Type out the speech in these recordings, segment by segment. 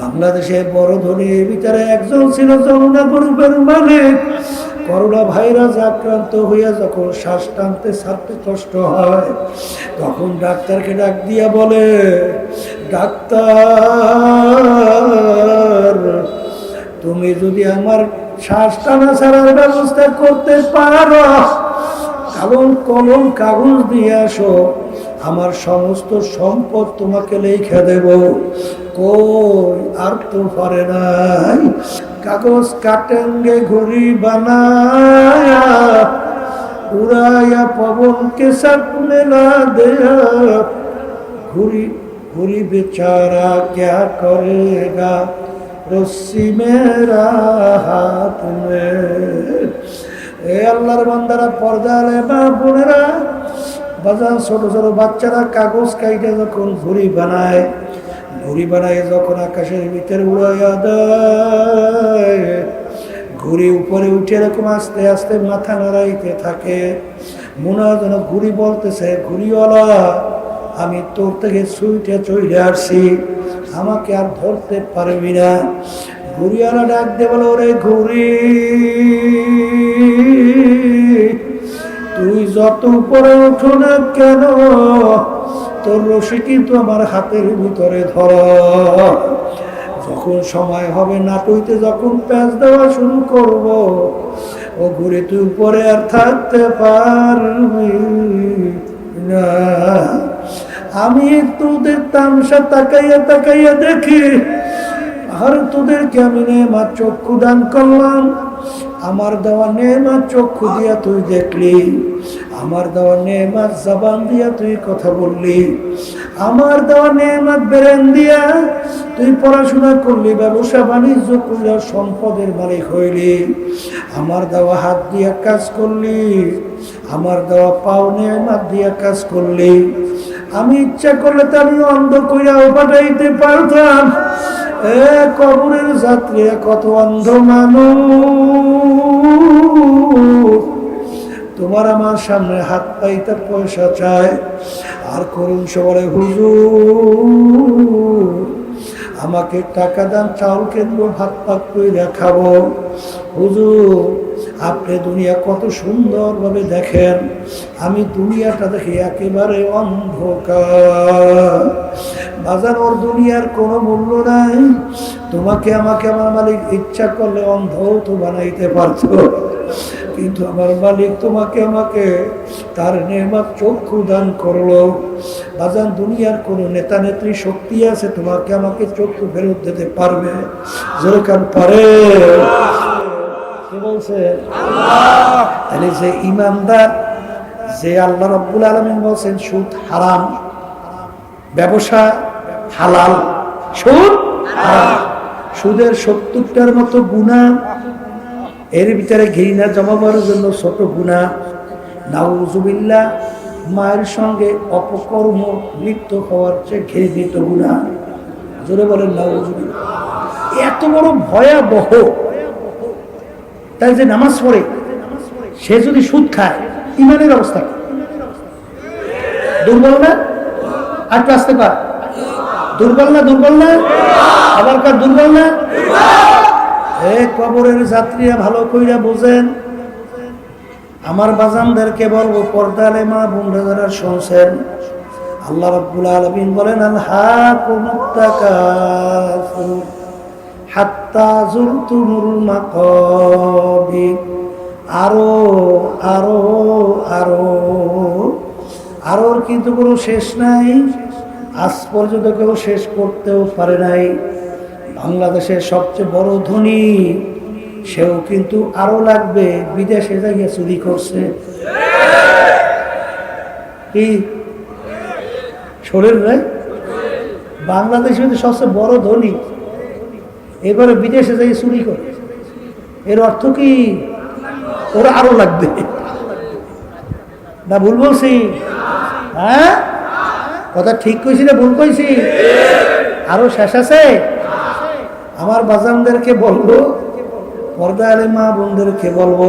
বাংলাদেশে বড় ধনীর ভিতরে একজন ছিল যমুনা গ্রুপের মালিক। করোনা ভাইরাস আক্রান্ত হইয়া যখন শ্বাস টানতে ছাড়তে কষ্ট হয়, তখন ডাক্তারকে ডাক দিয়া বলে, ডাক্তার, তুমি যদি আমার শ্বাস টানা ছাড়ার ব্যবস্থা করতে পারো কারণ কলম, কাগজ দিয়ে আসো আমার সমস্ত সম্পদ তোমাকে লিখে দেব। কই, আর তো পারে নাই। কাগজ কাটেঙ্গে ঘুরি বানায়া, উড়াইয়া পবনকে সাপনে না দেয়া। ঘুরি ঘুরি বেচারা ক্যা করেগা? রশ্মি মেরা হাত মে। এ আল্লাহর বান্দারা, পর্দারে বা বোনেরা বাজার ছোট ছোট বাচ্চারা কাগজ কাইটে যখন ঘুড়ি বানায় ঘুড়ি বানায় যখন আকাশের ভিতরে উড়াইয়া দেয়, ঘুড়ি উপরে উঠে এরকম আস্তে আস্তে মাথা নাড়াইতে থাকে। মনে হয় যেন ঘুড়ি বলতেছে, ঘুড়িওয়ালা, আমি তোর থেকে সুইটে চলে আসছি, আমাকে আর ধরতে পারবি না। ঘুড়িওয়ালা ডাক দে বলো, ওরে ঘুড়ি। যত উপরে উঠো না কেন, তোর রশি কিন্তু আমার হাতের ভিতরে ধর। যখন সময় হবে নাটুইতে যখন প্যাঁচ দেওয়া শুরু করব, ও ঘুরে তুই উপরে আর থাকতে পারবি না। আমি তোদের তামসা তাকাইয়া তাকাইয়া দেখি, আর তোদেরকে আমি নেমা চক্ষু দান করলাম। আমার দেওয়া নেমা চক্ষু দিয়া তুই দেখলি। আমার দেওয়া নেমাত জবান দিয়া তুই কথা বললি। আমার দেওয়া নেমাত বেরেন দিয়া তুই পড়াশোনা করলি, ব্যবসা বাণিজ্য করলে সম্পদের মালিক হইলি। আমার দেওয়া হাত দিয়া কাজ করলি, আমার দেওয়া পাও নেমাত দিয়া কাজ করলি। আমি ইচ্ছা করলে তো আমি অন্ধ কইরাও পাঠাইতে পারতাম। এ কবরের যাত্রী কত অন্ধ মানুষ। তোমার আমার সামনে হাত পাইতে পয়সা চায় আর করুন সবাই হুজুর, আমাকে টাকা দান, চাউল কিনবো হাত পাক করে খাব। হুজুর, আপনি দুনিয়া কত সুন্দরভাবে দেখেন। আমি দুনিয়াটা দেখি একেবারে অন্ধকার। বাজার ওর দুনিয়ার কোনো মূল্য নাই। তোমাকে, আমাকে আমার মালিক ইচ্ছা করলে অন্ধও তো বানাইতে পারতো। কিন্তু আমার মালিক তোমাকে আমাকে তার নেমাত চক্ষু দান করল। বাজান দুনিয়ার কোনো নেতা নেত্রী শক্তি আছে তোমাকে আমাকে চক্ষু ফেরত দিতে পারবে। যেরকম পারে। কে বলছে? তাহলে যে ইমানদার যে আল্লাহ রব্বুল আলমিন বলছেন সুদ হারাম ব্যবসা হালাল সুদ সুদের সত্তরটার মতো গুণা এর ভিতরে ঘৃণা জমাবার জন্য ছোট গুণা। নাউজুবিল্লা মায়ের সঙ্গে অপকর্ম লিপ্ত হওয়ার চেয়ে ঘৃণিত গুণা। জোরে বলেন নাউজুবিল্লা এত বড় ভয়াবহ। তাই যে নামাজ পড়ে, সে যদি সুদ খায়, ইমানের অবস্থা? দুর্বল না? আর আসতে পার। দুর্বল না দুর্বল না? আবার কার দুর্বল না? কবরের যাত্রীরা ভালো কইরা বোঝেন, আমার বাজানদেরকে বলব পর্দালে মা বোনরা যারা শুনছেন, আল্লাহ রাব্বুল আলামিন বলেন আরও আরও আরও আরোর কিন্তু কোনো শেষ নাই, আজ পর্যন্ত কেউ শেষ করতেও পারে নাই। বাংলাদেশের সবচেয়ে বড় ধনী, সেও কিন্তু আরও লাগবে, বিদেশে যাইয়া চুরি করছে। কি? শরীর ভাই বাংলাদেশ কিন্তু সবচেয়ে বড় ধনী, এবারে বিদেশে যাই চুরি করে। এর অর্থ কি? ওরা আরও লাগবে। না, ভুল বলছি? হ্যাঁ? কথা ঠিক কইছি না, ভুল কইছি? আরও শেষ আছে? আমার বাজানদেরকে বলব পর্দা মা বোনদেরকে বলব,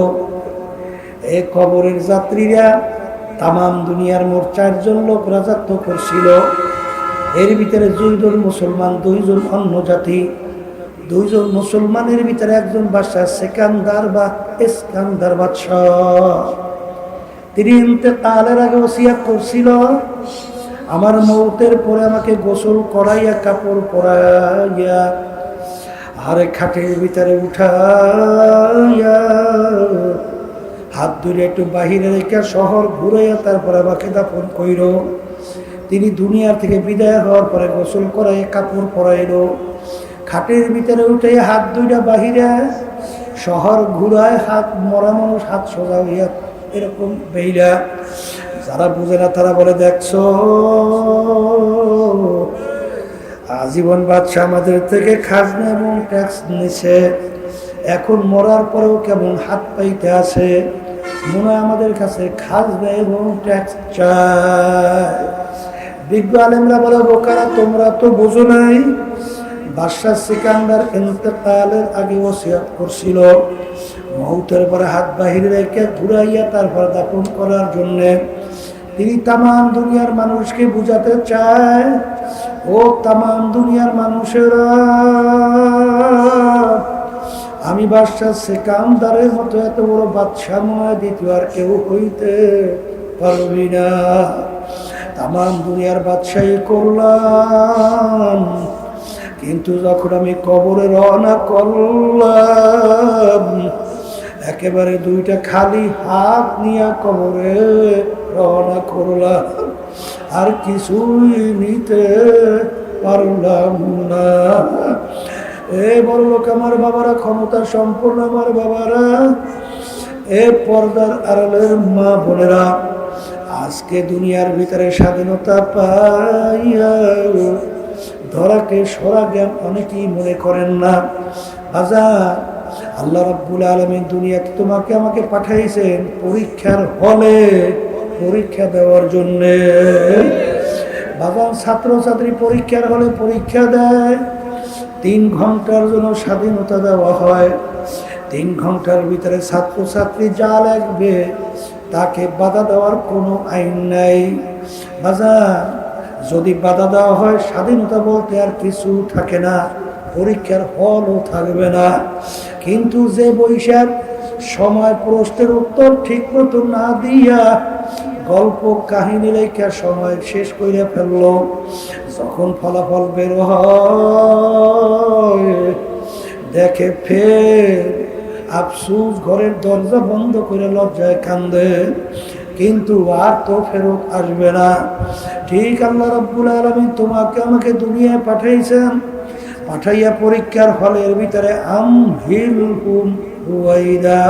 এ কবরের যাত্রীরা তামাম দুনিয়ার মোট চারজন লোক রাজত্ব করছিল। এর ভিতরে দুইজন মুসলমান, দুইজন অন্য জাতি। দুইজন মুসলমানের ভিতরে একজন বাদশাহ সেকান্দার বা ইস্কান্দার বাদশাহ। তিনি ইন্তেকালের আগে ওসিয়াত করছিল। আমার মৌতের পরে আমাকে গোসল করাইয়া, কাপড় পরাইয়া আরে খাটের ভিতরে উঠাইয়া হাত ধরে একটু বাহিরে রেখে শহর ঘুরাইয়া তারপরে আমাকে দাফন কইর। তিনি দুনিয়ার থেকে বিদায় হওয়ার পরে গোসল করাই কাপড় পরাইল। খাটের ভিতরে উঠে হাত দুইটা বাহিরে, শহর ঘুরায়, হাত মরা মানুষ হাত সোজা হইয়া এরকম বেইলা। যারা বুঝে না তারা বলে, দেখছ? আজীবন বাদশাহ আমাদের থেকে খাজনা এবং ট্যাক্স নিছে এখন মরার পরেও কেমন হাত পাইতে আছে? মনে আমাদের কাছে খাজনা এবং ট্যাক্স চায় বিজ্ঞ আলেমরা বলে, বোকারা, তোমরা তো বুঝো নাই। বাদশাহ সিকান্দার ইন্তেকালের আগে ওসিয়াত করছিল। মৌতের পরে হাত বাহিরে রেখে ঘুরাইয়া তারপর দাপন করার জন্যে তিনি তাম দুনিয়ার মানুষকে বুঝাতে চায়। ও তাম দুনিয়ার মানুষেরা, আমি বাদশাহ সেকান্দারের মতো এত বড় বাদশাহ মনে দ্বিতীয় আর কেউ হইতে পারবি না। তাম দুনিয়ার বাদশাহী করলাম, কিন্তু যখন আমি কবরে রওনা করলাম, একেবারে দুইটা খালি হাত নিয়ে কবরে রওনা করলাম। আর কিছুই নিতে পারলাম না। এ বড় লোক আমার বাবারা, ক্ষমতা সম্পূর্ণ আমার বাবারা, এ পর্দার আড়ালের মা বোনেরা, আজকে দুনিয়ার ভিতরে স্বাধীনতা পাইয়া ধরাকে সরা জ্ঞান অনেকেই মনে করেন না। বাজার আল্লাহ রাব্বুল আলমিন দুনিয়াতে তোমাকে আমাকে পাঠাইছেন পরীক্ষার হলে। পরীক্ষা দেওয়ার জন্যে। বাবা, ছাত্রছাত্রী পরীক্ষার হলে পরীক্ষা দেয়। তিন ঘণ্টার জন্য স্বাধীনতা দেওয়া হয়। তিন ঘণ্টার ভিতরে ছাত্রছাত্রী যা লাগবে, তাকে বাধা দেওয়ার কোনো আইন নাই। বাজার যদি বাধা দেওয়া হয়, স্বাধীনতা বলতে আর কিছু থাকে না। পরীক্ষার হলও থাকবে না। কিন্তু যে বৈশাখ সময় প্রশ্নের উত্তর ঠিক মতো না দিয়া গল্প কাহিনী লেখা সময় শেষ করিয়া ফেলল। যখন ফলাফল বের দেখে ফের আফসুস ঘরের দরজা বন্ধ করে লজ্জায় কান্দে। কিন্তু আর তো ফেরত আসবে না। ঠিক আল্লাহ রব্বুল আলমী তোমাকে আমাকে দুনিয়ায় পাঠাইছেন। পাঠাইয়া পরীক্ষার ফলের ভিতরে আম হিল হুম হুয়াইদা,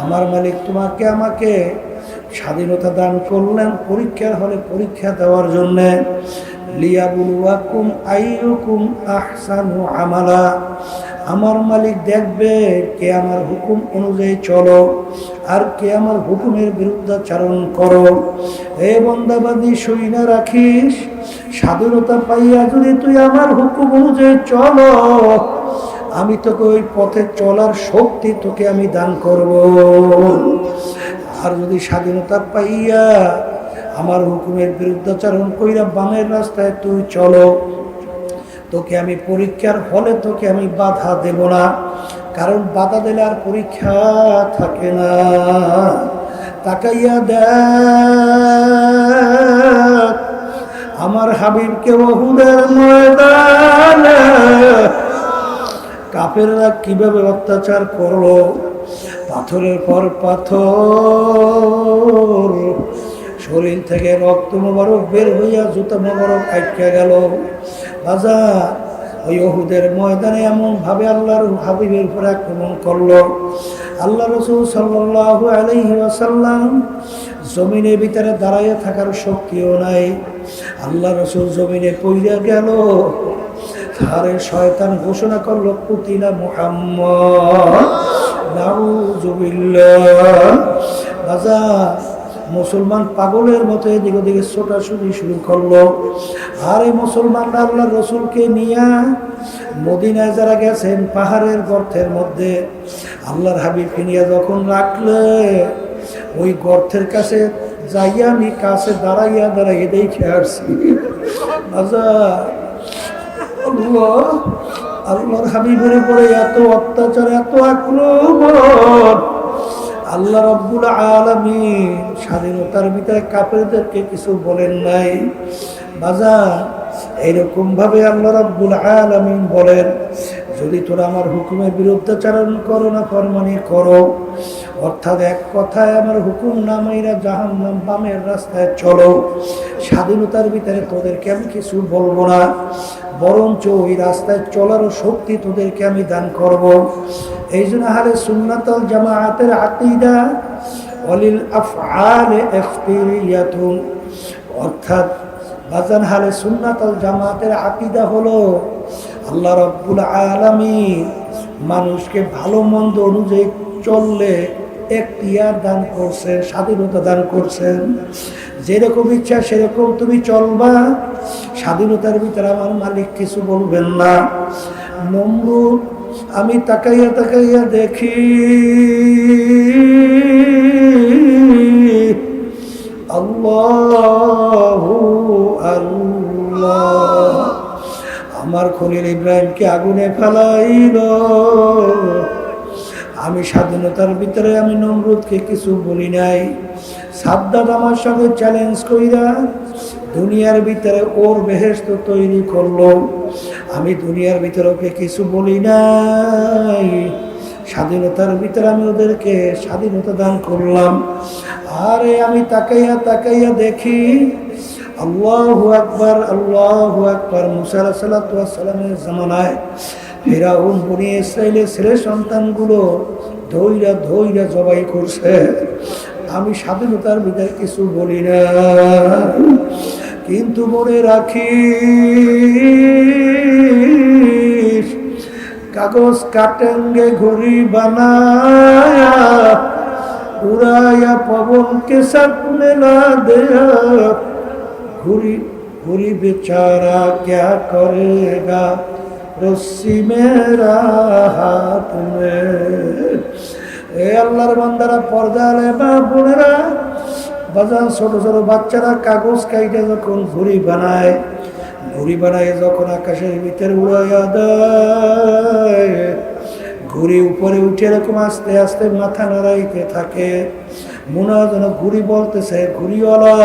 আমার মালিক তোমাকে আমাকে স্বাধীনতা দান করলেন, পরীক্ষার হলে পরীক্ষা দেওয়ার জন্যে। আমালা। আমার মালিক দেখবে, কে আমার হুকুম অনুযায়ী চলো, আর কে আমার হুকুমের বিরুদ্ধাচারণ করো। এ বন্দাবাদী সই না রাখিস। স্বাধীনতা পাইয়া যদি তুই আমার হুকুম অনুযায়ী চলো আমি তোকে ওই পথে চলার শক্তি তোকে আমি দান করব। আর যদি স্বাধীনতা পাইয়া আমার হুকুমের বিরুদ্ধাচারণ কইরা বামের রাস্তায় তুই চলো, তোকে আমি পরীক্ষার ফলে তোকে আমি বাধা দেব না, কারণ বাধা দিলে আর পরীক্ষা থাকে না। তাকাইয়া দেখ, আমার হাবিবকে বহুদের ময়দান কাপেররা কীভাবে অত্যাচার করল? পাথরের পর পাথর। শরীর থেকে রক্ত মোবারক বের হইয়া জুতা মোবারক আটকে গেল। বাজার ওই ওহুদের ময়দানে এমন ভাবে আল্লাহর হাবিবের উপর আক্রমণ করল। আল্লাহ রসুল সাল্লাহ আলহি আসাল্লাম জমিনের ভিতরে দাঁড়াইয়া থাকার শক্তিও নাই। আল্লাহ রসুল জমিনে পইরা গেল। তারে শয়তান ঘোষণা করল নাউজুবিল্লাহ বাজার মুসলমান পাগলের মতো এদিক ওদিকে ছোটাছুটি শুরু করল। আর মুসলমানরা আল্লাহ রসুলকে নিয়ে মদিনায় যারা গেছেন, পাহাড়ের গর্তের মধ্যে, আল্লাহর হাবিবকে নিয়ে যখন রাখলে, ওই গর্তের কাছে যাইয়া আমি কাছে দাঁড়াইয়া দাঁড়াইয়া দেখে আসছি বাজার আল্লাহ, আল্লাহর হাবিবের উপরে এত অত্যাচার, এত আক্রমণ। আল্লাহ রব্বুল আলমিন স্বাধীনতার ভিতরে কাপড়দেরকে কিছু বলেন নাই। বাজার এইরকম ভাবে আল্লাহ রব্বুল আলমিন বলেন, যদি তোরা আমার হুকুমের বিরুদ্ধাচারণ করো না, ফরমানি করো। অর্থাৎ এক কথায় আমার হুকুম না মাইরা জাহান নাম বামের রাস্তায় চলো। স্বাধীনতার ভিতরে তোদেরকে আমি কিছু বলব না। বরঞ্চ ওই রাস্তায় চলারও শক্তি তোদেরকে আমি দান করব। এই জন্য হারে সুন্নাতল জামায়াতের আকিদা অলিল আফআলে অর্থাৎ বাজান হালে সুন্নাতল জামাতের আকিদা হলো, আল্লাহ রব্বুল আলামী মানুষকে ভালো মন্দ অনুযায়ী চললে এখতিয়ার দান করছেন স্বাধীনতা দান করছেন যেরকম ইচ্ছা সেরকম তুমি চলবা। স্বাধীনতার ভিতরে আমার মালিক কিছু বলবেন না। নমরুদ আমি তাকাইয়া তাকাইয়া দেখি আল্লাহ। আমার খলিল ইব্রাহিমকে আগুনে ফেলাইল। আমি স্বাধীনতার ভিতরে আমি নমরুদকে কিছু বলি নাই। সাদ্দাত আমার সঙ্গে চ্যালেঞ্জ কইরা দুনিয়ার ভিতরে ওর বেহেস্ত তৈরি করল। আমি দুনিয়ার ভিতরে ওকে কিছু বলি নাই। স্বাধীনতার ভিতরে আমি ওদেরকে স্বাধীনতা দান করলাম। আরে আমি তাকাইয়া তাকাইয়া দেখি আল্লাহ আকবর আল্লাহ আকবর মুসার সাল্লামের জামানায় ফেরাউন, বনি ইসরায়েলের ছেলে সন্তানগুলো ধৈরা ধৈরা জবাই করছে। আমি স্বাধীনতার ভিতরে কিছু বলি না, কিন্তু মনে রাখি কাগজ কাটেঙ্গে ঘুরি বানায়া, উড়াইয়া পবনকে সাপনে না দেয়া, ঘুরি ঘুরি বেচারা ক্যা করেগা? রস্সি মেরা হাত মে। এ আল্লাহর বান্দারা পর্দা আলে বা বোনেরা বাজার ছোট ছোট বাচ্চারা কাগজ কাইটে যখন ঘুড়ি বানায় ঘুড়ি বানায় যখন আকাশের ভিতরে উড়াইয়া দেয়, ঘুড়ি উপরে উঠে এরকম আস্তে আস্তে মাথা নাড়াইতে থাকে। মনে হয় যেন ঘুড়ি বলতেছে, ঘুড়িওয়ালা,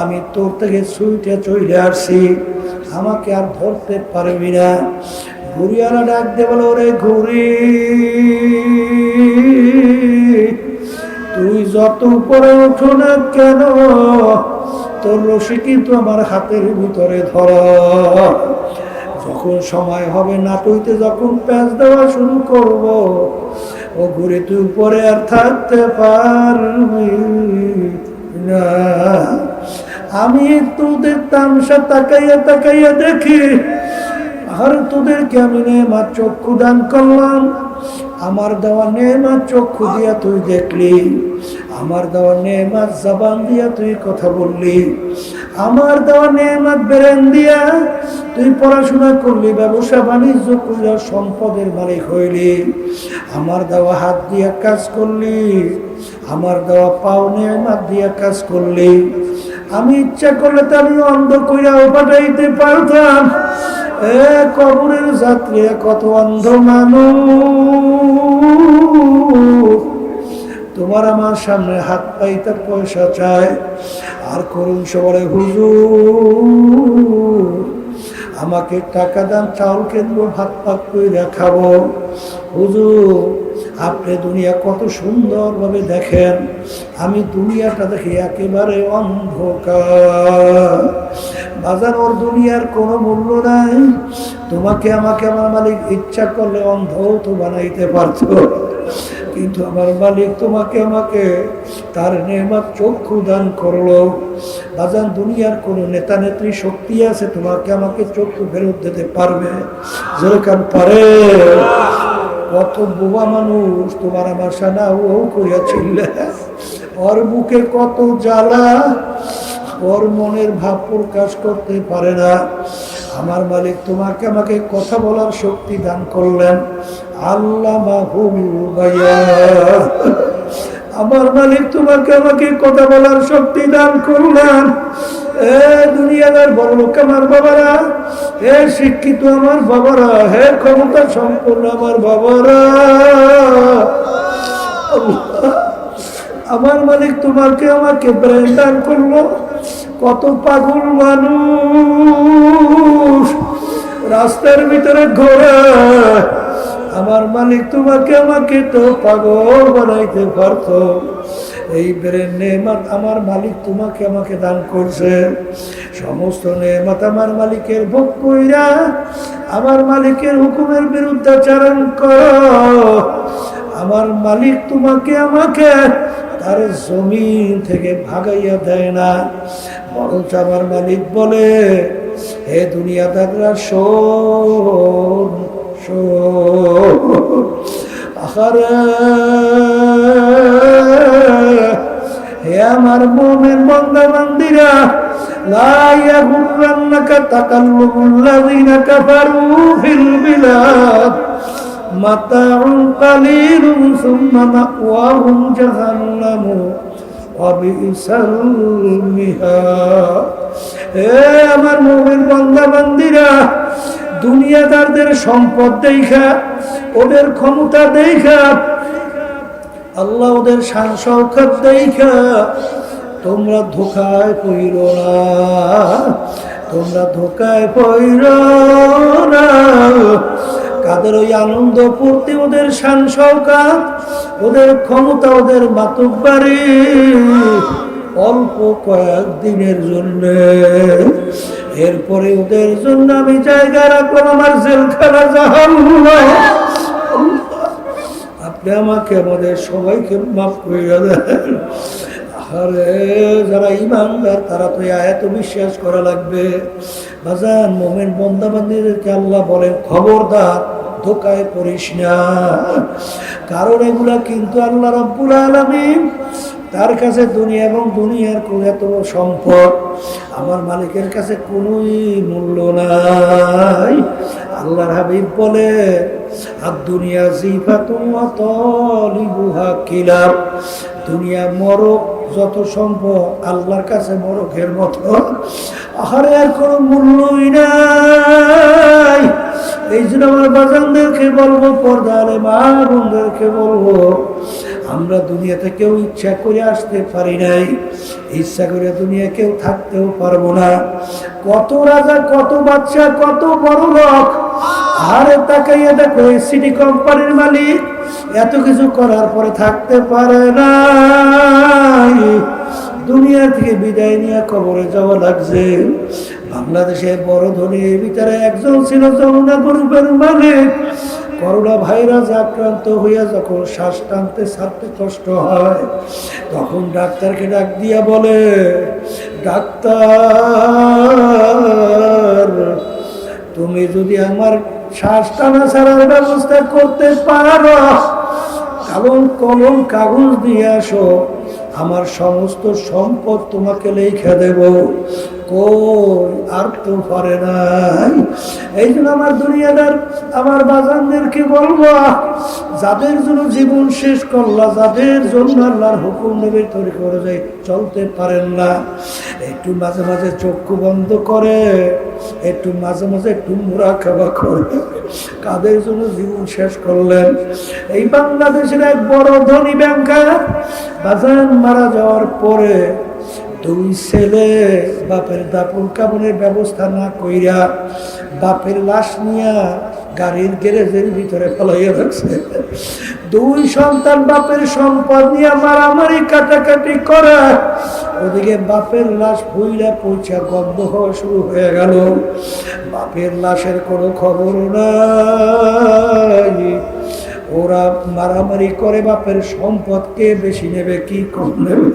আমি তোর থেকে সুইটে চলে আসছি। আমাকে আর ধরতে পারবি না। ঘুড়িওয়ালা ডাক দে বলো, ওরে ঘুড়ি তুই যত উপরে উঠো না কেন, তোর রশি কিন্তু আমার হাতের ভিতরে ধর। যখন সময় হবে নাটুইতে যখন প্যাঁচ দেওয়া শুরু করব, ও ঘুরে তুই উপরে আর থাকতে পারবি না। আমি তোদের তামসা তাকাইয়া তাকাইয়া দেখি। আর তোদেরকে আমি নেমা চক্ষু দান করলাম। আমার দেওয়া নেমা চক্ষু দিয়া তুই দেখলি। আমার দেওয়া নেমাত জবান দিয়া তুই কথা বললি। আমার দেওয়া নেমাত বেরেন দিয়া তুই পড়াশোনা করলি, ব্যবসা বাণিজ্য করিয়া সম্পদের মালিক হইলি। আমার দেওয়া হাত দিয়া কাজ করলি। আমার দেওয়া পাও নেমাত দিয়া কাজ করলি। আমি ইচ্ছা করলে তো আমি অন্ধ কইরাও পাঠাইতে পারতাম। এ কবরের যাত্রী কত অন্ধ মানুষ। তোমার আমার সামনে হাত পাইতে পয়সা চায় আর করুন সবারে হুজুর। আমাকে টাকা দান, চাউল কেন্দ্র ভাত পাক করে খাব। হুজুর, আপনি দুনিয়া কত সুন্দরভাবে দেখেন। আমি দুনিয়াটা দেখি একেবারে অন্ধকার। বাজার দুনিয়ার কোনো মূল্য নাই। তোমাকে আমাকে আমার মালিক ইচ্ছা করলে অন্ধ তো বানাইতে পারতো। কিন্তু আমার মালিক তোমাকে আমাকে তার নেমাত চক্ষু দান করল। বাজান দুনিয়ার কোনো নেতা নেত্রী শক্তি আছে, তোমাকে আমাকে চক্ষু ফেরত দিতে পারবে। যেরকম পারে। কত বোবা মানুষ তোমার আমার সানা ও করিয়াছিল। ওর বুকে কত জ্বালা, ওর মনের ভাব প্রকাশ করতে পারে না। আমার মালিক, তোমাকে আমাকে কথা বলার শক্তি দান করলেন। আল্লাহ আমার মালিক, তোমাকে আমাকে কথা বলার শক্তি দান করলেন। এ দুনিয়াদার বড় লোক আমার বাবারা হে শিক্ষিত আমার বাবারা, হে ক্ষমতা সম্পূর্ণ আমার বাবারা। আমার মালিক তোমাকে আমাকে ব্রেন দান করল। কত পাগল মানুষ। রাস্তার ভিতরে ঘোরা। আমার মালিক তোমাকে আমাকে তো পাগল বানাইতে পারতো। এই ব্রেন নেমাত আমার মালিক তোমাকে আমাকে দান করছে। সমস্ত নেমাত আমার মালিকের ভোগ কইরা আমার মালিকের হুকুমের বিরুদ্ধাচারণ কর। আমার মালিক তোমাকে আমাকে তার জমিন থেকে ভাগাইয়া দেয় না। বরঞ্চ আমার মালিক বলে, হে দুনিয়া দাগরা সার হে আমার মনের বন্দা মন্দিরা লাইয়া ইয়াগুরান্নাকা তাকাল্লুবুল্লাযিনা কাফারু ফিল متاع قليل ثم مأواهم جهنم وبئس المهاد এ আমার মুমিন বান্দা বান্দিরা দুনিয়াদারদের সম্পদ দেখা ওদের ক্ষমতা দেখা আল্লাহ ওদের শান শৌকত দেখা তোমরা ধোকায় পইর না তোমরা ধোকায় পইর না কাদের ওই আনন্দ পূর্তি ওদের শান শৌকাত ওদের ক্ষমতা ওদের মাতুব্বারি অল্প কয়েকদিনের জন্য। এরপরে ওদের জন্য আমি জায়গা রাখলাম আমার জেলখানা জাহান্নাম। আপনি আমাকে আমাদের সবাইকে মাফ করে দেন। আরে, যারা ইমানদার, তারা তো এত বিশ্বাস করা লাগবে। বাজান, মোমেন বন্দাবান্দিদেরকে আল্লাহ বলেন, খবরদার, ধোকায় পড়িস না। কারণ এগুলা কিন্তু আল্লাহ রব্বুল আলমিন তার কাছে দুনিয়া এবং দুনিয়ার কোন এত সম্পদ আমার মালিকের কাছে কোনোই মূল্য নাই। আল্লাহর হাবিব বলে আর দুনিয়া জিফাতুহা কিলার দুনিয়া মরক যত সম্ভব আল্লাহর কাছে মরকের মতো। আহারে আর কোনো মূল্যই নাই। এই জন্য আমার বাজানদেরকে বলব, পর্দা আলে মা বোনদেরকে বলব, আমরা দুনিয়াতে কেউ ইচ্ছা করে আসতে পারি নাই। ইচ্ছা করে দুনিয়া কেউ থাকতেও পারব না। কত রাজা, কত বাচ্চা কত বড় লোক। আরে তাকাইয়া দেখো সিটি কোম্পানির মালিক এত কিছু করার পরে থাকতে পারে না দুনিয়া থেকে বিদায় নিয়ে কবরে যাওয়া লাগছে। বাংলাদেশে বড় ধনীর ভিতরে একজন ছিল যমুনা গ্রুপের মালিক। করোনা ভাইরাস আক্রান্ত হইয়া যখন শ্বাস টানতে, ছাড়তে কষ্ট হয়, তখন ডাক্তারকে ডাক দিয়া বলে, ডাক্তার, তুমি যদি আমার শ্বাস টানা ছাড়ার ব্যবস্থা করতে পারো কারণ কলম কাগজ দিয়ে আসো আমার সমস্ত সম্পদ তোমাকে লেখা দেব। কই? আর তো পারে নাই। এই জন্য আমার দুনিয়াদার, আমার বাজানদেরকে বলব, যাদের জন্য জীবন শেষ করলা, যাদের জন্য আল্লাহর হুকুম নেবে তৈরি করে যায়, চলতে পারেন না। একটু মাঝে মাঝে চক্ষু বন্ধ করে, একটু মাঝে মাঝে একটু মুড়া খাওয়া করে। কাদের জন্য জীবন শেষ করলেন? এই বাংলাদেশের এক বড় ধনী ব্যাংকার বাজান মারা যাওয়ার পরে দুই ছেলে, বাপের দাপন কাপড়ের ব্যবস্থা না কইরা বাপের লাশ নিয়া গাড়ির গ্যারেজের ভিতরে ফলাইয়া রাখছে। দুই সন্তান বাপের সম্পদ নিয়ে মারামারি কাটাকাটি করে। ওদিকে বাপের লাশ ভুইলা পৌঁছা গন্ধ হওয়া শুরু হয়ে গেল। বাপের লাশের কোনো খবর নাই। ওরা মারামারি করে বাপের সম্পদকে বেশি নেবে, কি কম নেবে?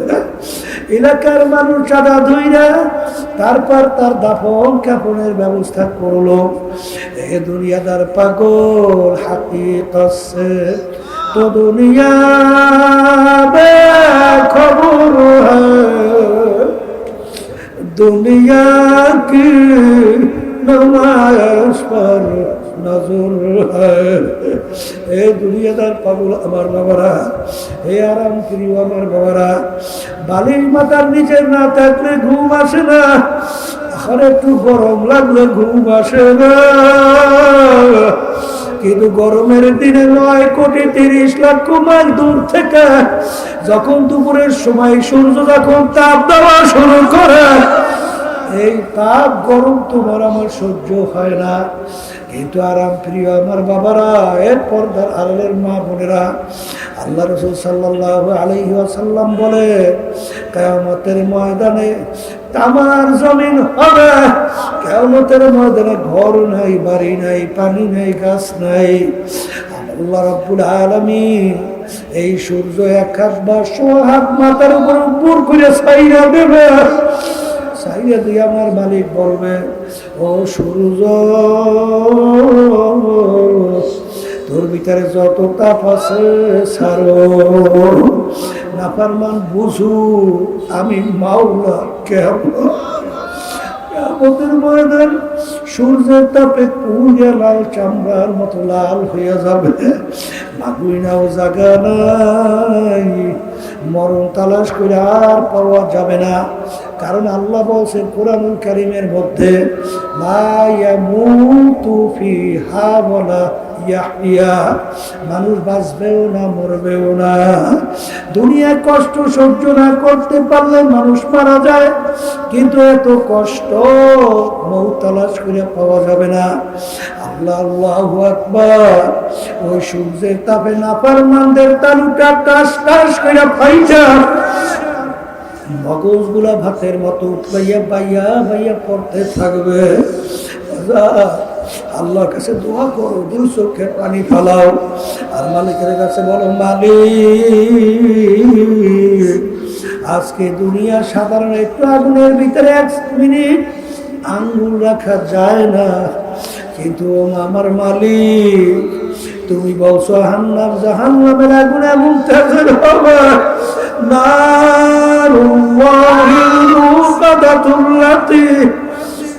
এলাকার মানুষ চাঁদা ধইরা তারপর তার দাফন কাপনের ব্যবস্থা করল। এ দুনিয়াদার পাগল হাতি তসে তো দুনিয়া খবর দুনিয়া কি নমাজ পর নজর এ দুনিয়াদার পাগল আমার বাবারা হে আরাম প্রিয় আমার বাবারা, বালির মাথার নিচে না থাকলে ঘুম আসে না। এখন একটু গরম লাগলে ঘুম আসে না। কিন্তু গরমের দিনে নয় কোটি তিরিশ লক্ষ মাইল দূর থেকে যখন দুপুরের সময় সূর্য যখন তাপ দেওয়া শুরু করে, এই তাপ গরম তোমার আমার সহ্য হয় না। কিন্তু আরাম প্রিয় আমার বাবারা, এর পর্দার আলের মা বোনেরা, আল্লাহ রসুল সাল্লাহ আলহি আসাল্লাম বলে কেমতের ময়দানে তামার জমিন হবে কেমতের ময়দানে ঘর নাই, বাড়ি নাই, পানি নাই, গাছ নাই। আল্লাহ রব্বুল আলমী এই সূর্য এক হাত বা শো হাত মাথার উপর উপর করে ছাইয়া দেবে। চাইয়া দিয়ে আমার মালিক বলবে ও সূর্য তোর ভিতরে যত তাপ আছে সারো নাফারমান, বুঝু, আমি মাওলা কেমন কেমতের ময়দান সূর্যের তাপে পুড়িয়া লাল চামড়ার মতো লাল হইয়া যাবে। মাগুইনাও জাগা নাই। মরণ তালাশ করে আর পাওয়া যাবে না। কারণ আল্লাহ বলছেন, কোরআনুল কারিমের মধ্যে মানুষ বাঁচবেও না, মরবেও না। দুনিয়ায় কষ্ট সহ্য না করতে পারলে মানুষ মারা যায়, কিন্তু এত কষ্ট মৌ তালাশ করে পাওয়া যাবে না। আল্লাহ আল্লাহ ওই সূর্যের তাপে নাপার মানদের তালুটা টাস টাস করে ফাইটা মগজগুলা ভাতের মতো উঠবাইয়া বাইয়া বাইয়া পড়তে থাকবে। আল্লাহর কাছে দোয়া করো, দুই চোখে পানি ফালাও। আর মালিকের কাছে বলো, মালিক, আজকে দুনিয়া সাধারণ একটু আগুনের ভিতরে এক মিনিট আঙ্গুল রাখা যায় না। কিন্তু আমার মালিক, তুমি বলছো হান্নাম জাহান্নামের আগুনে আগুন তেজের হবে নারুল্লাহিল মুকাদাতুল্লাতি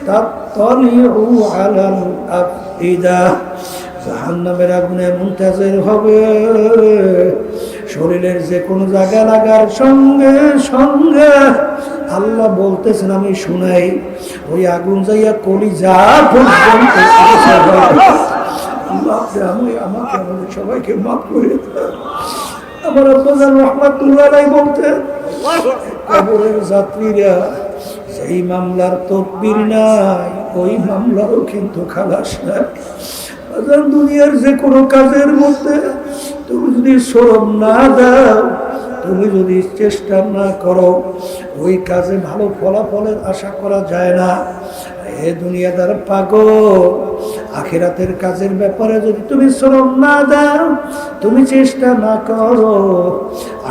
তাত্তালিউ আলাল আফইদা জাহান্নামের আগুনে মুনতাজের হবে। শরীরের যে কোনো জায়গা লাগার সঙ্গে সঙ্গে আল্লাহ বলতেছেন, আমি শুনাই। ওই আগুন যাইয়া কলি যা পর্যন্ত আমি আমাকে আমাদের সবাইকে মাফ করে আমার আব্বাজান রহমাতুল্লাহ বলতে কবরের যাত্রীরা সেই মামলার তকবির নাই, ওই মামলারও কিন্তু খালাস নাই। দুনিয়ার যে কোনো কাজের মধ্যে তুমি যদি শ্রম না দাও, তুমি যদি চেষ্টা না করো, ওই কাজে ভালো ফলাফলের আশা করা যায় না। এ দুনিয়াদার পাগল আখেরাতের কাজের ব্যাপারে যদি তুমি শ্রম না দাও, তুমি চেষ্টা না করো।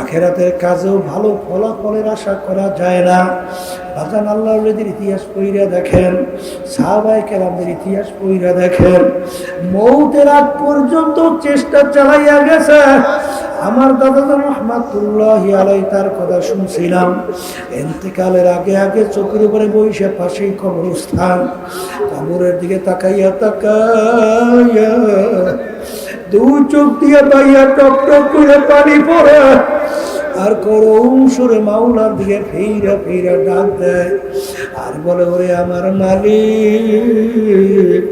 আখেরাতের কাজেও ভালো ফলাফলের আশা করা যায় না। রাজান আল্লাহ ইতিহাস পইরা দেখেন সাহাবাই কেরামদের ইতিহাস পইরা দেখেন। মৌতের আগ পর্যন্ত চেষ্টা চালাইয়া গেছে। আমার দাদা রহমাতুল্লাহ আলাই তার কথা শুনছিলাম। এতেকালের আগে আগে চোখের উপরে বইসে পাশেই কবরস্থান। কবরের দিকে তাকাইয়া তাকাইয়া দু চোখ দিয়ে পাইয়া টপ টপ করে পানি পড়ে। আর করুণ সুরে মাওলার দিকে ফেইরা ফেইরা ডাক দেয়। আর বলে, ওরে আমার মালিক,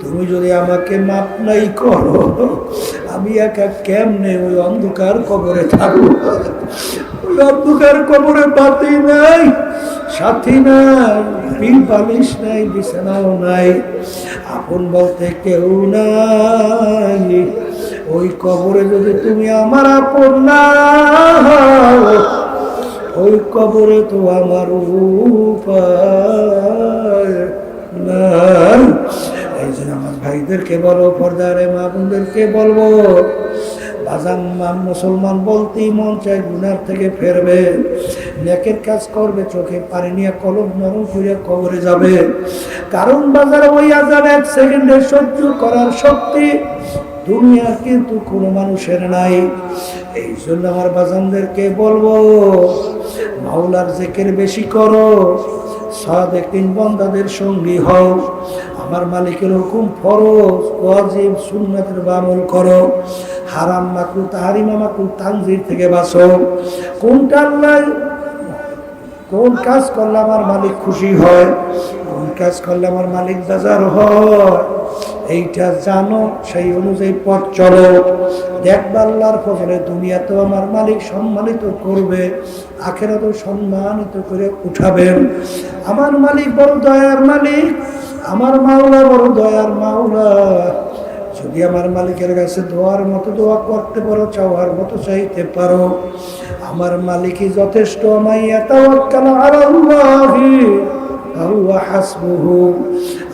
তুমি যদি আমাকে মাপ নাই করো আমি একা কেমনে ওই অন্ধকার কবরে থাকব? ওই অন্ধকার কবরে বাতি নাই, সাথী নাই পিল পালিশ নাই, বিছানাও নাই, আপন বলতে কেউ নাই। ওই কবরে যদি তুমি আমার আপন না ওই কবরে তো আমার উপায় না আমার ভাইদেরকে বলো, পর্দারে মা বোনদেরকে বলব মুসলমান বলতেই মন চায় গুনার থেকে ফেরবে। নেকের কাজ করবে, চোখে পানি নিয়ে কলম নরম করে কবরে যাবে। কারণ বাজারে ওই আজান এক সেকেন্ডে সহ্য করার শক্তি দুনিয়া কিন্তু কোনো মানুষের নাই। এই জন্য আমার বাজানদেরকে বলব, মাওলার জেকের বেশি করো, সাদেক তিন বন্দাদের সঙ্গী হও। আমার মালিকের হুকুম ফরজ, ওয়াজিব, সুন্নাতের বামল করো। হারাম মাকু তাহারিমা মামাকু তানজির থেকে বাঁচো। কোনটার আল্লাহ, কোন কাজ করলে আমার মালিক খুশি হয়? কোন কাজ করলে আমার মালিক বাজার হয়? এইটা জানো, সেই অনুযায়ী পথ চলো। দেখবা আল্লাহর ফজলে দুনিয়াতেও আমার মালিক সম্মানিত করবে, আখেরাতেও সম্মানিত করে উঠাবেন আমার মালিক বড় দয়ার মালিক, আমার মাওলা বড় দয়ার মাওলা। যদি আমার মালিকের কাছে দোয়ার মতো দোয়া করতে পারো, চাওয়ার মতো চাইতে পারো, আমার মালিকই যথেষ্ট মাইয়া এত আল্লাহ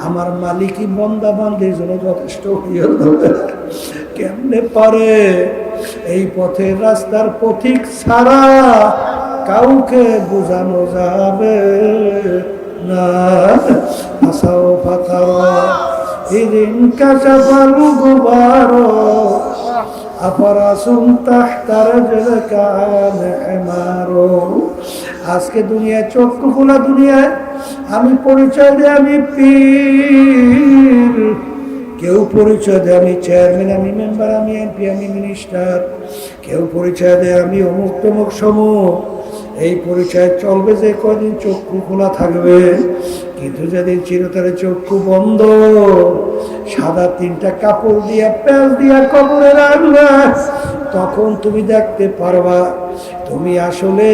আমার মালিকই বন্দা বান্দির জন্য যথেষ্ট হইয়া কেমনে পারে? এই পথের রাস্তার পথিক ছাড়া কাউকে বোঝানো যাবে না। আজকে দুনিয়ায় চক্ষু খোলা দুনিয়ায় আমি পরিচয় দিই আমি পীর। কেউ পরিচয় দেয় আমি চেয়ারম্যান, আমি মেম্বার, আমি এমপি, আমি মিনিস্টার। কেউ পরিচয় দেয় আমি অমুক তমুক সমূহ। এই পরিচয় চলবে যে কদিন চক্ষু খোলা থাকবে। কিন্তু যেদিন চিরতরে চক্ষু বন্ধ, সাদা তিনটা কাপড় দিয়া, প্যাঁচ দিয়া কবরে রাখবে। তখন তুমি দেখতে পারবা, তুমি আসলে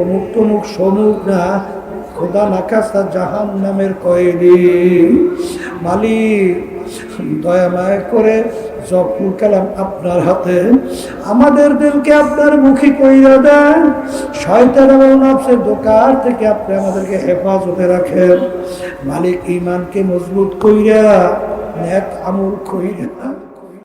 অমুক তমুক সমুক না খোদা নাকাস্তা জাহান নামের কয়েদি। মালিক, দয়া মায়া করে জপুর কালাম আপনার হাতে। আমাদের দিলকে আপনার মুখী কইরা দেন। শয়তান এবং নফসের দোকান থেকে আপনি আমাদেরকে হেফাজতে রাখেন। মালিক ইমানকে মজবুত কইরা, নেক আমল কইরা